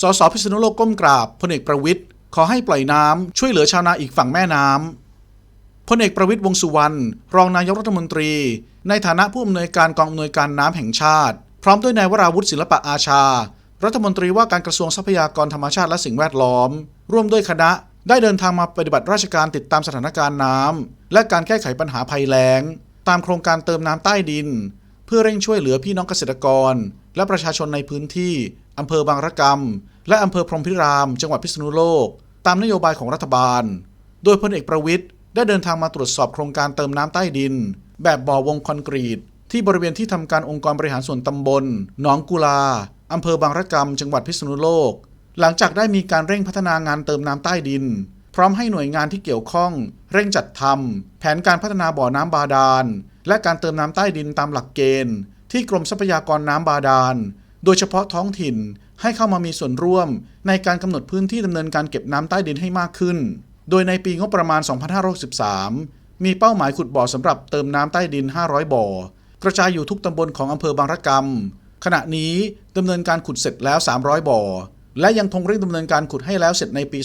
สสพิษณุโลกก้มกราบพลเอกประวิทย์ขอให้ปล่อยน้ำช่วยเหลือชาวนาอีกฝั่งแม่น้ำพลเอกประวิทย์วงสุวรรณรองนายกรัฐมนตรี ในฐานะผู้อำนวยการกองอำนวยการน้ำแห่งชาติ พร้อมด้วยนายวราวุฒิศิลปะอาชา รัฐมนตรีว่าการกระทรวงทรัพยากรธรรมชาติและสิ่งแวดล้อม ร่วมด้วยคณะได้เดินทางมาปฏิบัติราชการติดตามสถานการณ์น้ำและการแก้ไขปัญหาภัยแล้ง ตามโครงการเติมน้ำใต้ดิน เพื่อเร่งช่วยเหลือพี่น้องเกษตรกร และประชาชนในพื้นที่อำเภอบางระกำ และอำเภอพรหมพิราม จังหวัดพิษณุโลก ตามนโยบายของรัฐบาล โดยพลเอกประวิทย์ได้เดินทางมาตรวจสอบโครงการเติมน้ำใต้ดิน แบบบ่อวงคอนกรีต ที่บริเวณที่ทำการองค์กรบริหารส่วนตำบลหนองกุลาอำเภอบางระกำจังหวัดพิษณุโลก หลังจากได้มีการเร่งพัฒนางานเติมน้ำใต้ดิน พร้อมให้หน่วยงานที่เกี่ยวข้อง เร่งจัดทำแผนการพัฒนาบ่อน้ำบาดาล และการเติมน้ำใต้ดินตามหลักเกณฑ์ ที่กรมทรัพยากรน้ำบาดาล โดยเฉพาะท้องถิ่น ให้เข้ามามีส่วนร่วม ในการกำหนดพื้นที่ดำเนินการเก็บน้ำใต้ดินให้มากขึ้น โดยในปีงบประมาณ 2563 มีเป้าหมายขุดบ่อสำหรับเติมน้ำใต้ดิน 500 บ่อ กระจายอยู่ทุกตำบลของอำเภอบางระกำขณะนี้ดำเนินการขุดเสร็จแล้ว 300 บ่อ และยังคงเร่งดำเนินการขุดให้แล้วเสร็จในปี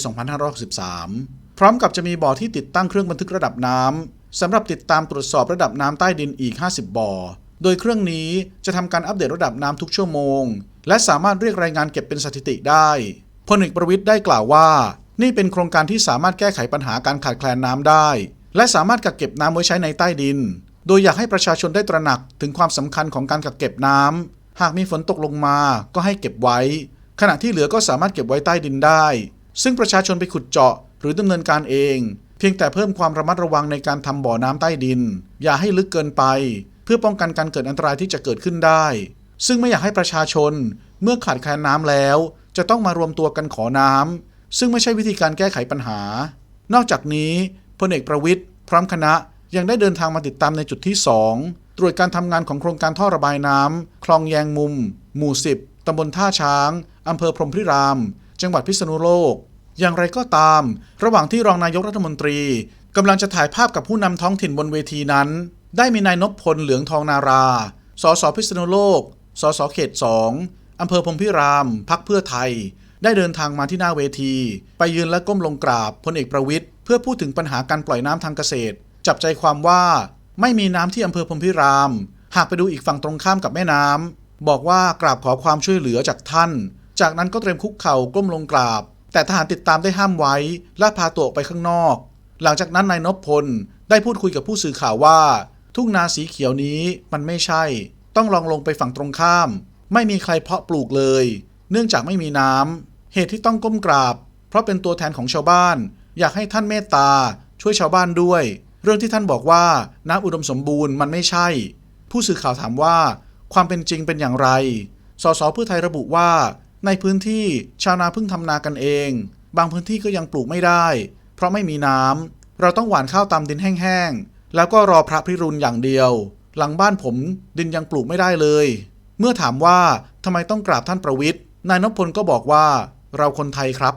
2563 พร้อมกับจะมีบ่อที่ติดตั้งเครื่องบันทึกระดับน้ำสำหรับติดตามตรวจสอบระดับน้ำใต้ดินอีก 50 บ่อ โดยเครื่องนี้จะทำการอัปเดตระดับน้ำทุกชั่วโมง และสามารถเรียกรายงานเก็บเป็นสถิติได้พลเอกประวิทย์ได้กล่าวว่า นี่เป็นโครงการที่สามารถแก้ไขปัญหาการขาดแคลนน้ำได้ และสามารถกักเก็บน้ำไว้ใช้ในใต้ดิน โดยอยากให้ประชาชนได้ตระหนักถึงความสำคัญของการกักเก็บน้ำหากมีฝนตกลงมาก็ให้เก็บไว้ ขณะที่เหลือก็สามารถเก็บไว้ใต้ดินได้ ซึ่งประชาชนไปขุดเจาะ หรือดำเนินการเอง เพียงแต่เพิ่มความระมัดระวังในการทำบ่อน้ำใต้ดิน อย่าให้ลึกเกินไป เพื่อป้องกันการเกิดอันตรายที่จะเกิดขึ้นได้ ซึ่งไม่อยากให้ประชาชนเมื่อขาดแคลนน้ำแล้ว จะต้องมารวมตัวกันขอน้ำซึ่งไม่ใช่วิธีการแก้ไขปัญหา นอกจากนี้พลเอกประวิทย์พร้อมคณะยังได้เดินทางมาติดตามในจุดที่ 2 ตรวจการทำงานของโครงการท่อระบายน้ำคลองแยงมุม หมู่ 10ตำบลท่าช้างอำเภอพรมพิราม จังหวัดพิษณุโลก อย่างไรก็ตาม ระหว่างที่รองนายกรัฐมนตรีกำลังจะถ่ายภาพกับผู้นำท้องถิ่นบนเวทีนั้น ได้มีนายนพพลเหลืองทองนารา สสพิษณุโลก สสเขต 2 อำเภอพรมพิราม พักเพื่อไทย ได้เดินทางมาที่หน้าเวที ไปยืนและก้มลงกราบพลเอกประวิทย์เพื่อพูดถึงปัญหาการปล่อยน้ำทางเกษตร จับใจความว่าไม่มีน้ำที่อำเภอพรมพิราม หากไปดูอีกฝั่งตรงข้ามกับแม่น้ำบอกว่ากราบขอความช่วยเหลือจากท่าน จากนั้นก็เตรียมคุกเข่าก้มลงกราบ แต่ทหารติดตามได้ห้ามไว้และพาตัวออกไปข้างนอก หลังจากนั้นนายนพพลได้พูดคุยกับผู้สื่อข่าวว่า ทุ่งนาสีเขียวนี้มันไม่ใช่ ต้องลองลงไปฝั่งตรงข้าม ไม่มีใครเพาะปลูกเลย เนื่องจากไม่มีน้ำเหตุที่ต้องก้มกราบ เพราะเป็นตัวแทนของชาวบ้าน อยากให้ท่านเมตตา ช่วยชาวบ้านด้วย เรื่องที่ท่านบอกว่าน้ำอุดมสมบูรณ์มันไม่ใช่ ผู้สื่อข่าวถามว่า ความเป็นจริงเป็นอย่างไร สสเพื่อไทยระบุว่า ในพื้นที่ชาวนาเพิ่งทำนากันเอง บางพื้นที่ก็ยังปลูกไม่ได้ เพราะไม่มีน้ำเราต้องหว่านข้าวตามดินแห้งๆแล้วก็รอพระพิรุณอย่างเดียว หลังบ้านผมดินยังปลูกไม่ได้เลย เมื่อถามว่าทำไมต้องกราบท่านประวิทย์นายนพพลก็บอกว่า เราคนไทยครับ